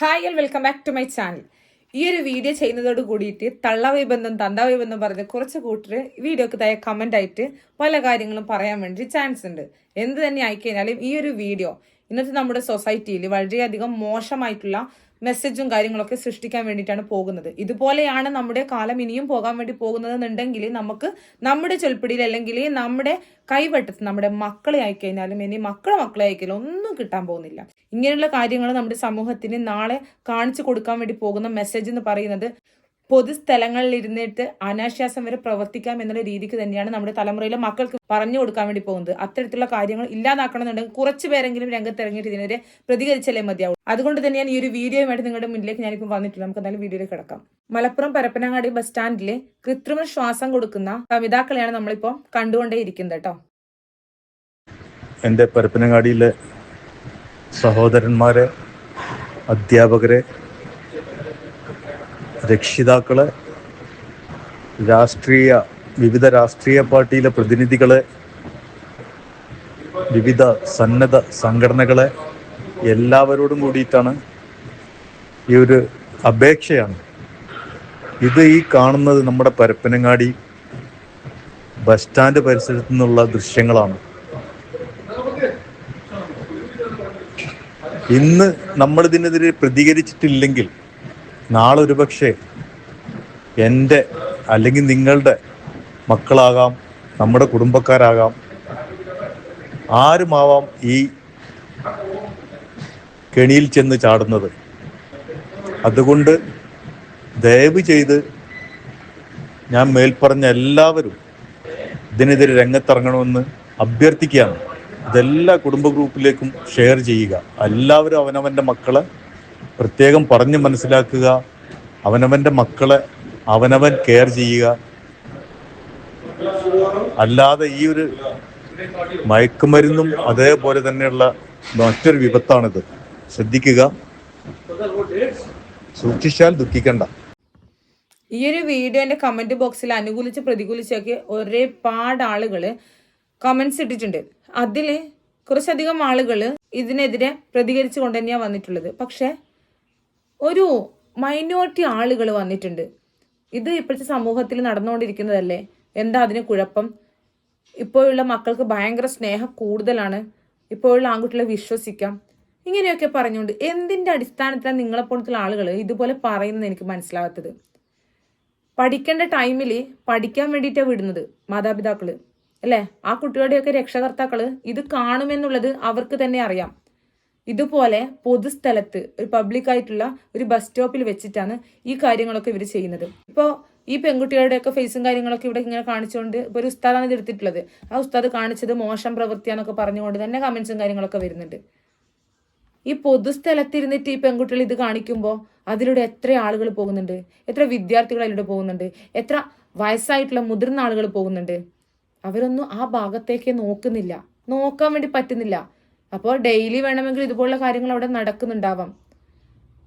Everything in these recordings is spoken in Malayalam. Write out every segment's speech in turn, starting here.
Hi and welcome back to my channel ഈ ഒരു വീഡിയോ ചെയ്യുന്നതോട് കൂടിയിട്ട് തള്ളവൈബന്ധം ബന്ധം തന്തവൈ ബന്ധം പറഞ്ഞ് കുറച്ച് കൂട്ടർ വീഡിയോക്ക് തായ കമന്റ് ആയിട്ട് പല കാര്യങ്ങളും പറയാൻ വേണ്ടി ചാൻസ് ഉണ്ട്. എന്ത് തന്നെ ആയിക്കഴിഞ്ഞാലും ഈ ഒരു വീഡിയോ ഇന്നത്തെ നമ്മുടെ സൊസൈറ്റിയിൽ വളരെയധികം മോശമായിട്ടുള്ള മെസ്സേജും കാര്യങ്ങളൊക്കെ സൃഷ്ടിക്കാൻ വേണ്ടിയിട്ടാണ് പോകുന്നത്. ഇതുപോലെയാണ് നമ്മുടെ കാലം ഇനിയും പോകാൻ വേണ്ടി പോകുന്നതെന്നുണ്ടെങ്കിൽ നമുക്ക് നമ്മുടെ ചൊൽപ്പിടിയിൽ അല്ലെങ്കിൽ നമ്മുടെ കൈവട്ടത്ത് നമ്മുടെ മക്കളെ ആയിക്കഴിഞ്ഞാലും ഇനി മക്കളെ മക്കളെ ആയിക്കഴിഞ്ഞാലും ഒന്നും കിട്ടാൻ പോകുന്നില്ല. ഇങ്ങനെയുള്ള കാര്യങ്ങൾ നമ്മുടെ സമൂഹത്തിന് നാളെ കാണിച്ചു കൊടുക്കാൻ വേണ്ടി പോകുന്ന മെസ്സേജ് എന്ന് പറയുന്നത് പൊതുസ്ഥലങ്ങളിൽ ഇരുന്നിട്ട് അനാശ്വാസം വരെ പ്രവർത്തിക്കാം എന്നുള്ള രീതിക്ക് തന്നെയാണ് നമ്മുടെ തലമുറയിലെ മക്കൾക്ക് പറഞ്ഞു കൊടുക്കാൻ വേണ്ടി പോകുന്നത്. അത്തരത്തിലുള്ള കാര്യങ്ങൾ ഇല്ലാതാക്കണമെന്നുണ്ടെങ്കിൽ കുറച്ച് പേരെങ്കിലും രംഗത്ത് ഇറങ്ങിയിട്ട് ഇതിനെതിരെ പ്രതികരിച്ചാലേ മതിയാവും. അതുകൊണ്ട് തന്നെയാണ് ഈ ഒരു വീഡിയോയുമായിട്ട് നിങ്ങളുടെ മുന്നിലേക്ക് ഞാനിപ്പോൾ വന്നിട്ടില്ല നമുക്ക് എന്തായാലും വീഡിയോയിൽ കിടക്കാം. മലപ്പുറം പരപ്പനങ്ങാടി ബസ് സ്റ്റാൻഡിലെ കൃത്രിമ ശ്വാസം കൊടുക്കുന്ന കവിതാക്കളെയാണ് നമ്മളിപ്പോൾ കണ്ടുകൊണ്ടേയിരിക്കുന്നത് കേട്ടോ. എന്റെ പരപ്പനങ്ങാടിയിലെ സഹോദരന്മാരെ അധ്യാപകരെ രക്ഷിതാക്കളെ രാഷ്ട്രീയ വിവിധ രാഷ്ട്രീയ പാർട്ടിയിലെ പ്രതിനിധികളെ വിവിധ സന്നദ്ധ സംഘടനകളെ എല്ലാവരോടും കൂടിയിട്ടാണ് ഈ ഒരു അപേക്ഷയാണ്. ഇത് ഈ കാണുന്നത് നമ്മുടെ പരപ്പനങ്ങാടി ബസ് സ്റ്റാൻഡ് പരിസരത്തു നിന്നുള്ള ദൃശ്യങ്ങളാണ്. ഇന്ന് നമ്മളിതിനെതിരെ പ്രതികരിച്ചിട്ടില്ലെങ്കിൽ നാളെ ഒരു പക്ഷേ എന്റെ അല്ലെങ്കിൽ നിങ്ങളുടെ മക്കളാകാം നമ്മുടെ കുടുംബക്കാരാകാം ആരുമാവാം ഈ കെണിയിൽ ചെന്ന് ചാടുന്നത്. അതുകൊണ്ട് ദയവ് ചെയ്ത് ഞാൻ മേൽപ്പറഞ്ഞ എല്ലാവരും ഇതിനെതിരെ രംഗത്തിറങ്ങണമെന്ന് അഭ്യർത്ഥിക്കുകയാണ്. ഇതെല്ലാ കുടുംബ ഗ്രൂപ്പിലേക്കും ഷെയർ ചെയ്യുക. എല്ലാവരും അവനവന്റെ മക്കളെ പ്രത്യേകം പറഞ്ഞ് മനസ്സിലാക്കുക. അവനവന്റെ മക്കളെ അവനവൻ കെയർ ചെയ്യുക. അല്ലാതെ ഈ ഒരു മയക്കുമരുന്നും അതേപോലെ തന്നെയുള്ള മറ്റൊരു വിപത്താണിത്. ശ്രദ്ധിക്കുക. സൂക്ഷിച്ചാൽ ദുഃഖിക്കണ്ട. ഈ ഒരു വീഡിയോന്റെ കമന്റ് ബോക്സിൽ അനുകൂലിച്ച് പ്രതികൂലിച്ചൊക്കെ ഒരുപാട് ആളുകൾ കമന്റ്സ് ഇട്ടിട്ടുണ്ട്. അതിൽ കുറച്ചധികം ആളുകൾ ഇതിനെതിരെ പ്രതികരിച്ചുകൊണ്ട് തന്നെയാണ് വന്നിട്ടുള്ളത്. പക്ഷെ ഒരു മൈനോറിറ്റി ആളുകൾ വന്നിട്ടുണ്ട്. ഇത് ഇപ്പോഴത്തെ സമൂഹത്തിൽ നടന്നുകൊണ്ടിരിക്കുന്നതല്ലേ? എന്താ അതിന് കുഴപ്പം? ഇപ്പോഴുള്ള മക്കൾക്ക് ഭയങ്കര സ്നേഹം കൂടുതലാണ്. ഇപ്പോഴുള്ള ആൺകുട്ടികളെ വിശ്വസിക്കാം. ഇങ്ങനെയൊക്കെ പറഞ്ഞുകൊണ്ട് എന്തിന്റെ അടിസ്ഥാനത്തിലാണ് നിങ്ങളെപ്പോലത്തുള്ള ആളുകൾ ഇതുപോലെ പറയുന്നത് എനിക്ക് മനസ്സിലാവാത്തത്? പഠിക്കേണ്ട ടൈമിൽ പഠിക്കാൻ വേണ്ടിയിട്ടാണ് വിടുന്നത് മാതാപിതാക്കൾ. അല്ലേ? ആ കുട്ടികളുടെയൊക്കെ രക്ഷകർത്താക്കൾ ഇത് കാണുമെന്നുള്ളത് അവർക്ക് തന്നെ അറിയാം. ഇതുപോലെ പൊതുസ്ഥലത്ത് ഒരു പബ്ലിക് ആയിട്ടുള്ള ഒരു ബസ് സ്റ്റോപ്പിൽ വെച്ചിട്ടാണ് ഈ കാര്യങ്ങളൊക്കെ ഇവർ ചെയ്യുന്നത്. ഇപ്പോൾ ഈ പെൺകുട്ടികളുടെയൊക്കെ ഫേസും കാര്യങ്ങളൊക്കെ ഇവിടെ ഇങ്ങനെ കാണിച്ചുകൊണ്ട് ഇപ്പോൾ ഒരു ഉസ്താദാണ് ഇത് എടുത്തിട്ടുള്ളത്. ആ ഉസ്താദ് കാണിച്ചത് മോശം പ്രവൃത്തിയാന്നൊക്കെ പറഞ്ഞുകൊണ്ട് തന്നെ കമന്റ്സും കാര്യങ്ങളൊക്കെ വരുന്നുണ്ട്. ഈ പൊതുസ്ഥലത്തിരുന്നിട്ട് ഈ പെൺകുട്ടികൾ ഇത് കാണിക്കുമ്പോൾ അതിലൂടെ എത്ര ആളുകൾ പോകുന്നുണ്ട്? എത്ര വിദ്യാർത്ഥികൾ അതിലൂടെ പോകുന്നുണ്ട്? എത്ര വയസ്സായിട്ടുള്ള മുതിർന്ന ആളുകൾ പോകുന്നുണ്ട്? അവരൊന്നും ആ ഭാഗത്തേക്ക് നോക്കുന്നില്ല. നോക്കാൻ വേണ്ടി പറ്റുന്നില്ല. അപ്പോൾ ഡെയിലി വേണമെങ്കിൽ ഇതുപോലുള്ള കാര്യങ്ങൾ അവിടെ നടക്കുന്നുണ്ടാവാം.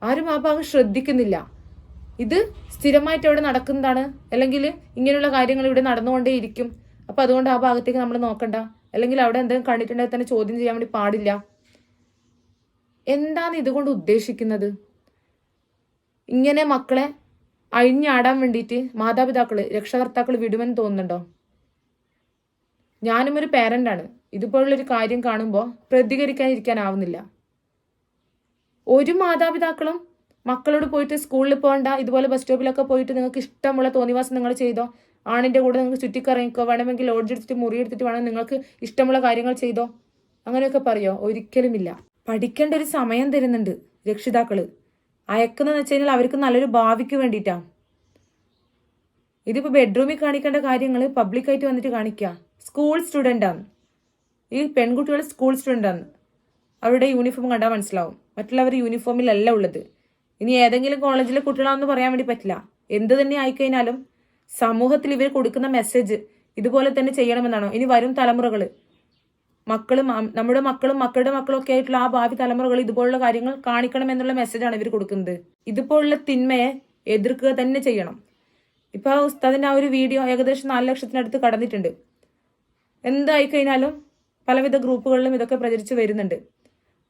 ആരും ആ ഭാഗം ശ്രദ്ധിക്കുന്നില്ല. ഇത് സ്ഥിരമായിട്ട് അവിടെ നടക്കുന്നതാണ്. അല്ലെങ്കിൽ ഇങ്ങനെയുള്ള കാര്യങ്ങൾ ഇവിടെ നടന്നുകൊണ്ടേയിരിക്കും അപ്പൊ അതുകൊണ്ട് ആ ഭാഗത്തേക്ക് നമ്മൾ നോക്കണ്ട. അല്ലെങ്കിൽ അവിടെ എന്തെങ്കിലും കണ്ടിട്ടുണ്ടെങ്കിൽ തന്നെ ചോദ്യം ചെയ്യാൻ വേണ്ടി പാടില്ല. എന്താണ് ഇതുകൊണ്ട് ഉദ്ദേശിക്കുന്നത്? ഇങ്ങനെ മക്കളെ അഴിഞ്ഞാടാൻ വേണ്ടിയിട്ട് മാതാപിതാക്കൾ രക്ഷകർത്താക്കൾ വിടുമെന്ന് തോന്നുന്നുണ്ടോ? ഞാനും ഒരു പേരന്റാണ് ഇതുപോലുള്ളൊരു കാര്യം കാണുമ്പോൾ പ്രതികരിക്കാനിരിക്കാനാവുന്നില്ല. ഒരു മാതാപിതാക്കളും മക്കളോട് പോയിട്ട് സ്കൂളിൽ പോകണ്ട ഇതുപോലെ ബസ് സ്റ്റോപ്പിലൊക്കെ പോയിട്ട് നിങ്ങൾക്ക് ഇഷ്ടമുള്ള തോന്നിവാസം നിങ്ങൾ ചെയ്തോ? ആണിന്റെ കൂടെ നിങ്ങൾക്ക് ചുറ്റിക്കറങ്ങിക്കോ? വേണമെങ്കിൽ ലോഡ്ജ് എടുത്തിട്ട് മുറി എടുത്തിട്ട് വേണം നിങ്ങൾക്ക് ഇഷ്ടമുള്ള കാര്യങ്ങൾ ചെയ്തോ? അങ്ങനെയൊക്കെ പറയോ? ഒരിക്കലുമില്ല. പഠിക്കേണ്ട ഒരു സമയം തരുന്നുണ്ട് രക്ഷിതാക്കൾ അയക്കുന്നതെന്ന് വെച്ച് കഴിഞ്ഞാൽ അവർക്ക് നല്ലൊരു ഭാവിക്ക് വേണ്ടിയിട്ടാണ് ഇതിപ്പോൾ ബെഡ്റൂമിൽ കാണിക്കേണ്ട കാര്യങ്ങൾ പബ്ലിക്കായിട്ട് വന്നിട്ട് കാണിക്കുക സ്കൂൾ സ്റ്റുഡന്റ് ആണ്. ഈ പെൺകുട്ടികൾ സ്കൂൾ സ്റ്റുഡന്റ് ആണ്. അവരുടെ യൂണിഫോം കണ്ടാൽ മനസ്സിലാവും. മറ്റുള്ളവർ യൂണിഫോമിലല്ല ഉള്ളത്. ഇനി ഏതെങ്കിലും കോളേജിലെ കുട്ടികളാണെന്ന് പറയാൻ വേണ്ടി പറ്റില്ല. എന്ത് തന്നെ ആയിക്കഴിഞ്ഞാലും സമൂഹത്തിൽ ഇവർ കൊടുക്കുന്ന മെസ്സേജ് ഇതുപോലെ തന്നെ ചെയ്യണമെന്നാണോ. ഇനി വരും തലമുറകൾ മക്കളും നമ്മുടെ മക്കളും മക്കളുടെ മക്കളും ഒക്കെ ആയിട്ടുള്ള ആ ഭാവി തലമുറകൾ ഇതുപോലുള്ള കാര്യങ്ങൾ കാണിക്കണം എന്നുള്ള മെസ്സേജാണ് ഇവർ കൊടുക്കുന്നത്. ഇതുപോലുള്ള തിന്മയെ എതിർക്കുക തന്നെ ചെയ്യണം. ഇപ്പൊ ആ ഉസ്താദിന്റെ ആ ഒരു വീഡിയോ ഏകദേശം നാല് ലക്ഷത്തിനടുത്ത് കടന്നിട്ടുണ്ട്. എന്തായി കഴിഞ്ഞാലും പലവിധ ഗ്രൂപ്പുകളിലും ഇതൊക്കെ പ്രചരിച്ചു വരുന്നുണ്ട്.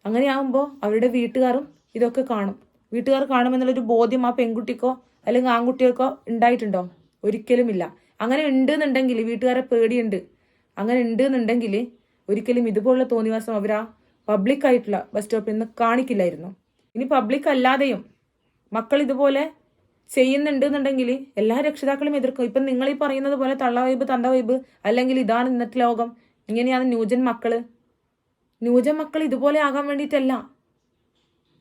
അങ്ങനെയാകുമ്പോൾ അവരുടെ വീട്ടുകാരും ഇതൊക്കെ കാണും. വീട്ടുകാർ കാണുമെന്നുള്ളൊരു ബോധ്യം ആ പെൺകുട്ടിക്കോ അല്ലെങ്കിൽ ആൺകുട്ടികൾക്കോ ഉണ്ടായിട്ടുണ്ടോ? ഒരിക്കലുമില്ല. അങ്ങനെ ഉണ്ട് എന്നുണ്ടെങ്കിൽ വീട്ടുകാരെ പേടിയുണ്ട്. അങ്ങനെ ഉണ്ട് എന്നുണ്ടെങ്കിൽ ഒരിക്കലും ഇതുപോലുള്ള തോന്നിവാസം അവർ ആ പബ്ലിക് ആയിട്ടുള്ള ബസ് സ്റ്റോപ്പിൽ നിന്ന് കാണിക്കില്ലായിരുന്നു. ഇനി പബ്ലിക് അല്ലാതെയും മക്കൾ ഇതുപോലെ ചെയ്യുന്നുണ്ട് എന്നുണ്ടെങ്കിൽ എല്ലാ രക്ഷിതാക്കളും എതിർക്കും. ഇപ്പം നിങ്ങൾ ഈ പറയുന്നത് പോലെ തള്ള വൈബ് തന്ത വൈബ് അല്ലെങ്കിൽ ഇതാണ് ഇന്നത്തെ ലോകം. ഇങ്ങനെയാണ് ന്യൂജൻ മക്കൾ. ന്യൂജൻ മക്കൾ ഇതുപോലെ ആകാൻ വേണ്ടിയിട്ടല്ല.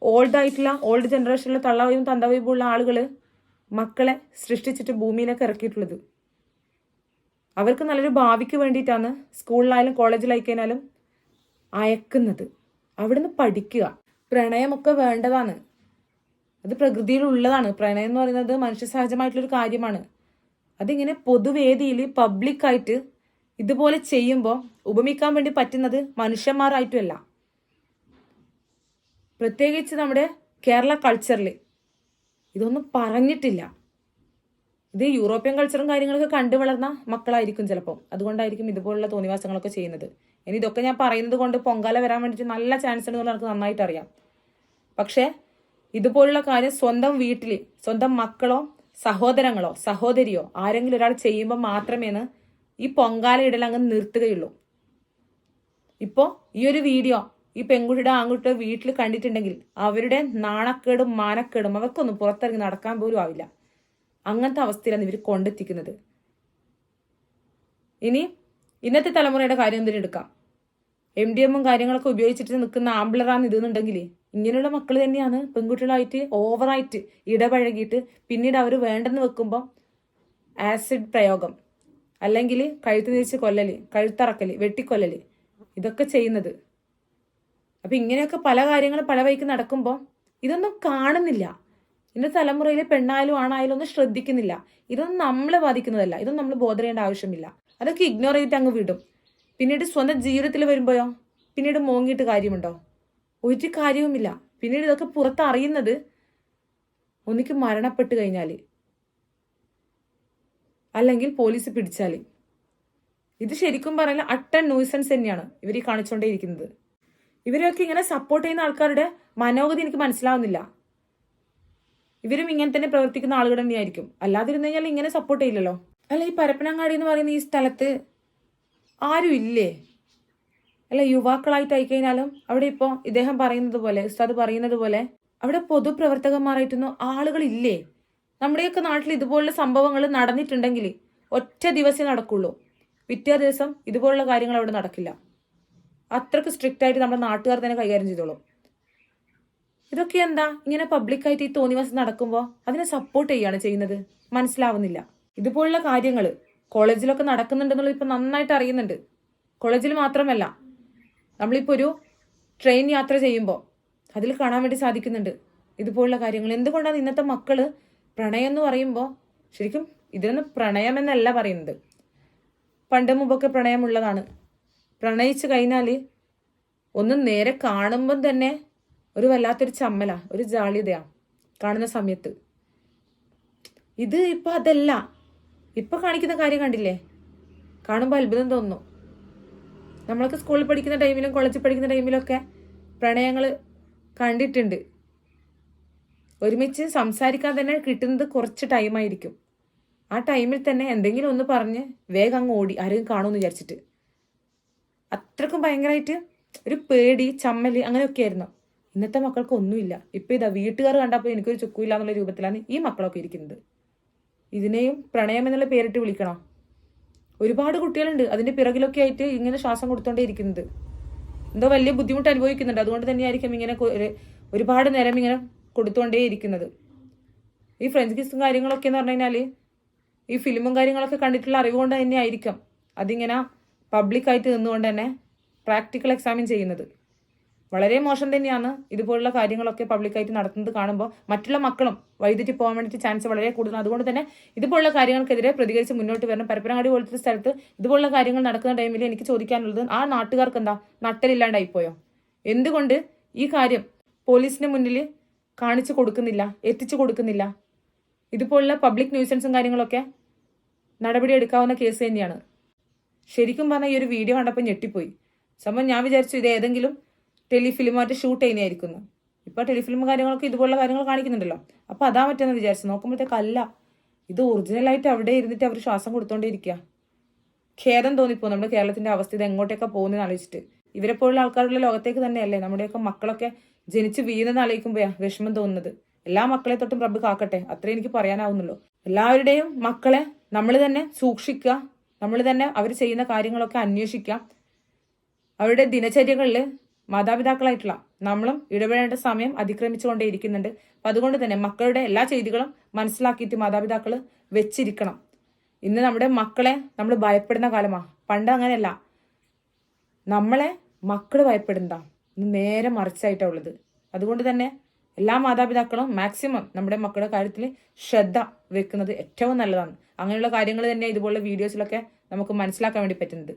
ഓൾഡ് ആയിട്ടുള്ള ഓൾഡ് ജനറേഷനിലെ തള്ളവയും വൈബും ഉള്ള ആളുകൾ മക്കളെ സൃഷ്ടിച്ചിട്ട് ഭൂമിയിലേക്ക് ഇറക്കിയിട്ടുള്ളത്. അവർക്ക് നല്ലൊരു ഭാവിക്ക് വേണ്ടിയിട്ടാണ് സ്കൂളിലായാലും കോളേജിലായിക്കഴിഞ്ഞാലും അയക്കുന്നത്. അവിടുന്ന് പഠിക്കുക. പ്രണയമൊക്കെ വേണ്ടതാണ്. അത് പ്രകൃതിയിലുള്ളതാണ്. പ്രണയം എന്ന് പറയുന്നത് മനുഷ്യ സഹജമായിട്ടുള്ളൊരു കാര്യമാണ്. അതിങ്ങനെ പൊതുവേദിയിൽ പബ്ലിക്കായിട്ട് ഇതുപോലെ ചെയ്യുമ്പോൾ ഉപമിക്കാൻ വേണ്ടി പറ്റുന്നത് മനുഷ്യന്മാരായിട്ടുമല്ല. പ്രത്യേകിച്ച് നമ്മുടെ കേരള കൾച്ചറിൽ ഇതൊന്നും പറഞ്ഞിട്ടില്ല. ഇത് യൂറോപ്യൻ കൾച്ചറും കാര്യങ്ങളൊക്കെ കണ്ടു വളർന്ന മക്കളായിരിക്കും ചിലപ്പോൾ അതുകൊണ്ടായിരിക്കും ഇതുപോലുള്ള തോന്നിവാസങ്ങളൊക്കെ ചെയ്യുന്നത്. ഇനി ഇതൊക്കെ ഞാൻ പറയുന്നത് കൊണ്ട് പൊങ്കാല വരാൻ വേണ്ടിയിട്ട് നല്ല ചാൻസ് ഉണ്ടെന്ന് എനിക്ക് നന്നായിട്ട് അറിയാം. പക്ഷേ ഇതുപോലുള്ള കാര്യം സ്വന്തം വീട്ടിൽ സ്വന്തം മക്കളോ സഹോദരങ്ങളോ സഹോദരിയോ ആരെങ്കിലും ഒരാൾ ചെയ്യുമ്പോൾ മാത്രമേന്ന് ഈ പൊങ്കാല ഇടൽ അങ്ങ് നിർത്തുകയുള്ളൂ. ഇപ്പോൾ ഈ ഒരു വീഡിയോ ഈ പെൺകുട്ടിയുടെ ആൺകുട്ടിയുടെ വീട്ടിൽ കണ്ടിട്ടുണ്ടെങ്കിൽ അവരുടെ നാണക്കേടും മാനക്കേടും അവർക്കൊന്നും പുറത്തിറങ്ങി നടക്കാൻ പോലും ആവില്ല. അങ്ങനത്തെ അവസ്ഥയിലാണ് ഇവർ കൊണ്ടെത്തിക്കുന്നത്. ഇനി ഇന്നത്തെ തലമുറയുടെ കാര്യം എന്തിനെടുക്കാം എം ഡി എമ്മും കാര്യങ്ങളൊക്കെ ഉപയോഗിച്ചിട്ട് നിൽക്കുന്ന ആംബ്ലറാന്ന് ഇതെന്നുണ്ടെങ്കിൽ ഇങ്ങനെയുള്ള മക്കൾ തന്നെയാണ് പെൺകുട്ടികളായിട്ട് ഓവറായിട്ട് ഇടപഴകിയിട്ട് പിന്നീട് അവർ വേണ്ടെന്ന് വെക്കുമ്പോൾ ആസിഡ് പ്രയോഗം. അല്ലെങ്കിൽ കഴുത്ത് തിരിച്ച് കൊല്ലല് കഴുത്തറക്കൽ വെട്ടിക്കൊല്ലല് ഇതൊക്കെ ചെയ്യുന്നത്. അപ്പം ഇങ്ങനെയൊക്കെ പല കാര്യങ്ങളും പല വഴിക്ക് നടക്കുമ്പോൾ ഇതൊന്നും കാണുന്നില്ല. ഇന്ന തലമുറയിലെ പെണ്ണായാലും ആണായാലും ഒന്നും ശ്രദ്ധിക്കുന്നില്ല. ഇതൊന്നും നമ്മളെ ബാധിക്കുന്നതല്ല. ഇതൊന്നും നമ്മൾ ബോധറേണ്ട ആവശ്യമില്ല. അതൊക്കെ ഇഗ്നോർ ചെയ്തിട്ട് അങ്ങ് വിടും. പിന്നീട് സ്വന്തം ജീവിതത്തിൽ വരുമ്പോഴോ? പിന്നീട് മോങ്ങിയിട്ട് കാര്യമുണ്ടോ? ഒരു കാര്യവുമില്ല. പിന്നീട് ഇതൊക്കെ പുറത്തറിയുന്നത് ഒന്നിക്ക് മരണപ്പെട്ട് കഴിഞ്ഞാൽ അല്ലെങ്കിൽ പോലീസ് പിടിച്ചാൽ ഇത് ശരിക്കും പറഞ്ഞാൽ അട്ടൻ ന്യൂസൻസ് തന്നെയാണ് ഇവർ ഈ കാണിച്ചുകൊണ്ടേയിരിക്കുന്നത് ഇവരെയൊക്കെ ഇങ്ങനെ സപ്പോർട്ട് ചെയ്യുന്ന ആൾക്കാരുടെ മനോഗതി എനിക്ക് മനസ്സിലാവുന്നില്ല. ഇവരും ഇങ്ങനെ തന്നെ പ്രവർത്തിക്കുന്ന ആളുകൾ തന്നെയായിരിക്കും. അല്ലാതിരുന്നു കഴിഞ്ഞാൽ ഇങ്ങനെ സപ്പോർട്ട് ചെയ്യില്ലല്ലോ. അല്ല ഈ പരപ്പനങ്ങാടി എന്ന് പറയുന്ന ഈ സ്ഥലത്ത് ആരും ഇല്ലേ? അല്ല യുവാക്കളായിട്ട് ആയിക്കഴിഞ്ഞാലും അവിടെ ഇപ്പോൾ ഇദ്ദേഹം പറയുന്നത് പോലെ ഉസ്താദ് പറയുന്നത് പോലെ അവിടെ പൊതുപ്രവർത്തകന്മാരായിട്ടൊന്നും ആളുകളില്ലേ? നമ്മുടെയൊക്കെ നാട്ടിൽ ഇതുപോലുള്ള സംഭവങ്ങൾ നടന്നിട്ടുണ്ടെങ്കിൽ ഒറ്റ ദിവസമേ നടക്കുള്ളൂ. പിറ്റേ ദിവസം ഇതുപോലുള്ള കാര്യങ്ങൾ അവിടെ നടക്കില്ല. അത്രയ്ക്ക് സ്ട്രിക്റ്റ് ആയിട്ട് നമ്മുടെ നാട്ടുകാർ തന്നെ കൈകാര്യം ചെയ്തോളും. ഇതൊക്കെ എന്താ? ഇങ്ങനെ പബ്ലിക്കായിട്ട് ഈ തോന്നിവാസം നടക്കുമ്പോൾ അതിനെ സപ്പോർട്ട് ചെയ്യാണ് ചെയ്യുന്നത്? മനസ്സിലാവുന്നില്ല. ഇതുപോലുള്ള കാര്യങ്ങൾ കോളേജിലൊക്കെ നടക്കുന്നുണ്ടെന്നുള്ളത് ഇപ്പം നന്നായിട്ട് അറിയുന്നുണ്ട്. കോളേജിൽ മാത്രമല്ല നമ്മളിപ്പോൾ ഒരു ട്രെയിൻ യാത്ര ചെയ്യുമ്പോൾ അതിൽ കാണാൻ വേണ്ടി സാധിക്കുന്നുണ്ട്. ഇതുപോലുള്ള കാര്യങ്ങൾ. എന്തുകൊണ്ടാണ് ഇന്നത്തെ മക്കൾ പ്രണയം എന്ന് പറയുമ്പോൾ ശരിക്കും ഇതിനൊന്നും പ്രണയമെന്നല്ല പറയുന്നത്. പണ്ട് മുമ്പൊക്കെ പ്രണയമുള്ളതാണ്. പ്രണയിച്ചു കഴിഞ്ഞാൽ ഒന്ന് നേരെ കാണുമ്പം തന്നെ ഒരു വല്ലാത്തൊരു ചമ്മല ഒരു ജാള്യതയാ കാണുന്ന സമയത്ത്. ഇത് ഇപ്പം അതല്ല. ഇപ്പം കാണിക്കുന്ന കാര്യം കണ്ടില്ലേ? കാണുമ്പോൾ അത്ഭുതം തോന്നുന്നു. നമ്മളൊക്കെ സ്കൂളിൽ പഠിക്കുന്ന ടൈമിലും കോളേജിൽ പഠിക്കുന്ന ടൈമിലൊക്കെ പ്രണയങ്ങൾ കണ്ടിട്ടുണ്ട്. ഒരുമിച്ച് സംസാരിക്കാൻ തന്നെ കിട്ടുന്നത് കുറച്ച് ടൈമായിരിക്കും ആ ടൈമിൽ തന്നെ എന്തെങ്കിലും ഒന്ന് പറഞ്ഞ് വേഗം അങ്ങ് ഓടി ആരെങ്കിലും കാണുമെന്ന് വിചാരിച്ചിട്ട്. അത്രക്കും ഭയങ്കരമായിട്ട് ഒരു പേടി ചമ്മൽ അങ്ങനെയൊക്കെ ആയിരുന്നു. ഇന്നത്തെ മക്കൾക്ക് ഒന്നുമില്ല. ഇപ്പം ഇതാ വീട്ടുകാർ കണ്ടപ്പോൾ എനിക്കൊരു ചുക്കുമില്ല എന്നുള്ള രൂപത്തിലാണ് ഈ മക്കളൊക്കെ ഇരിക്കുന്നത്. ഇതിനെയും പ്രണയം എന്നുള്ള പേരിട്ട് വിളിക്കണോ? ഒരുപാട് കുട്ടികളുണ്ട്. അതിന്റെ പിറകിലൊക്കെ ആയിട്ട് ഇങ്ങനെ ശ്വാസം കൊടുത്തോണ്ടേ ഇരിക്കുന്നത്. എന്തോ വലിയ ബുദ്ധിമുട്ട് അനുഭവിക്കുന്നുണ്ട്. അതുകൊണ്ട് തന്നെയായിരിക്കും ഇങ്ങനെ ഒരുപാട് നേരം ഇങ്ങനെ കൊടുത്തോണ്ടേ ഇരിക്കുന്നത്. ഈ ഫ്രഞ്ച് കിസും കാര്യങ്ങളൊക്കെ എന്ന് പറഞ്ഞു കഴിഞ്ഞാൽ ഈ ഫിലിമും കാര്യങ്ങളൊക്കെ കണ്ടിട്ടുള്ള അറിവ് കൊണ്ട് തന്നെ ആയിരിക്കും. അതിങ്ങനെ പബ്ലിക്കായിട്ട് നിന്നുകൊണ്ട് തന്നെ പ്രാക്ടിക്കൽ എക്സാമിൻ ചെയ്യുന്നത്. വളരെ മോശം തന്നെയാണ് ഇതുപോലുള്ള കാര്യങ്ങളൊക്കെ പബ്ലിക്കായിട്ട് നടത്തുന്നത് കാണുമ്പോൾ മറ്റുള്ള മക്കളും വൈദ്യുതി പോകാൻ വേണ്ടിയിട്ട് ചാൻസ് വളരെ കൂടുതലാണ്. അതുകൊണ്ട് തന്നെ ഇതുപോലുള്ള കാര്യങ്ങൾക്കെതിരെ പ്രതികരിച്ച് മുന്നോട്ട് വരണം. പരപ്പനങ്ങാടി പോലത്തെ സ്ഥലത്ത് ഇതുപോലുള്ള കാര്യങ്ങൾ നടക്കുന്ന ടൈമിൽ എനിക്ക് ചോദിക്കാനുള്ളത് ആ നാട്ടുകാർക്ക് എന്താ? നട്ടലില്ലാണ്ടായിപ്പോയോ എന്തുകൊണ്ട് ഈ കാര്യം പോലീസിന് മുന്നിൽ കാണിച്ചു കൊടുക്കുന്നില്ല എത്തിച്ചു കൊടുക്കുന്നില്ല? ഇതുപോലുള്ള പബ്ലിക് ന്യൂസൻസും കാര്യങ്ങളൊക്കെ നടപടി എടുക്കാവുന്ന കേസ് തന്നെയാണ്. ശരിക്കും പറഞ്ഞാൽ ഈ ഒരു വീഡിയോ കണ്ടപ്പോൾ ഞെട്ടിപ്പോയി. സംഭവം ഞാൻ വിചാരിച്ചു ഇത് ഏതെങ്കിലും ടെലിഫിലിമായിട്ട് ഷൂട്ട് ചെയ്യുന്നതായിരിക്കുന്നു. ഇപ്പോൾ ടെലിഫിലിം കാര്യങ്ങളൊക്കെ ഇതുപോലുള്ള കാര്യങ്ങൾ കാണിക്കുന്നുണ്ടല്ലോ. അപ്പോൾ അതാ പറ്റുമെന്ന് വിചാരിച്ചു നോക്കുമ്പോഴത്തേക്ക് അല്ല. ഇത് ഒറിജിനലായിട്ട് അവിടെ ഇരുന്നിട്ട് അവർ ശ്വാസം കൊടുത്തോണ്ടേയിരിക്കുക ഖേദം തോന്നിപ്പോ നമ്മുടെ കേരളത്തിന്റെ അവസ്ഥ ഇത് എങ്ങോട്ടൊക്കെ പോകുന്നതെന്ന് ആലോചിച്ചിട്ട്. ഇവരെ പോലുള്ള ആൾക്കാരുടെ ലോകത്തേക്ക് തന്നെയല്ലേ നമ്മുടെയൊക്കെ മക്കളൊക്കെ ജനിച്ച് വീണെന്ന് ആലോചിക്കുമ്പോഴാ വിഷമം തോന്നുന്നത്. എല്ലാ മക്കളെ തൊട്ടും പ്രഭു കാക്കട്ടെ. അത്രേ എനിക്ക് പറയാനാവുന്നുള്ളൂ. എല്ലാവരുടെയും മക്കളെ നമ്മൾ തന്നെ സൂക്ഷിക്കുക. നമ്മൾ തന്നെ അവർ ചെയ്യുന്ന കാര്യങ്ങളൊക്കെ അന്വേഷിക്കുക. അവരുടെ ദിനചര്യകളിൽ മാതാപിതാക്കളായിട്ടുള്ള നമ്മളും ഇടപെടേണ്ട സമയം അതിക്രമിച്ചുകൊണ്ടേയിരിക്കുന്നുണ്ട്. അപ്പം അതുകൊണ്ട് തന്നെ മക്കളുടെ എല്ലാ ചെയ്തികളും മനസ്സിലാക്കിയിട്ട് മാതാപിതാക്കൾ വെച്ചിരിക്കണം. ഇന്ന് നമ്മുടെ മക്കളെ നമ്മൾ ഭയപ്പെടുന്ന കാലമാണ് പണ്ട് അങ്ങനെയല്ല. നമ്മളെ മക്കൾ ഭയപ്പെടുന്നതാ. ഇന്ന് നേരെ മറിച്ചായിട്ടാണ് ഉള്ളത്. അതുകൊണ്ട് തന്നെ എല്ലാ മാതാപിതാക്കളും മാക്സിമം നമ്മുടെ മക്കളുടെ കാര്യത്തിൽ ശ്രദ്ധ വെക്കുന്നത് ഏറ്റവും നല്ലതാണ്. അങ്ങനെയുള്ള കാര്യങ്ങൾ തന്നെ ഇതുപോലുള്ള വീഡിയോസിലൊക്കെ നമുക്ക് മനസ്സിലാക്കാൻ വേണ്ടി പറ്റുന്നത്.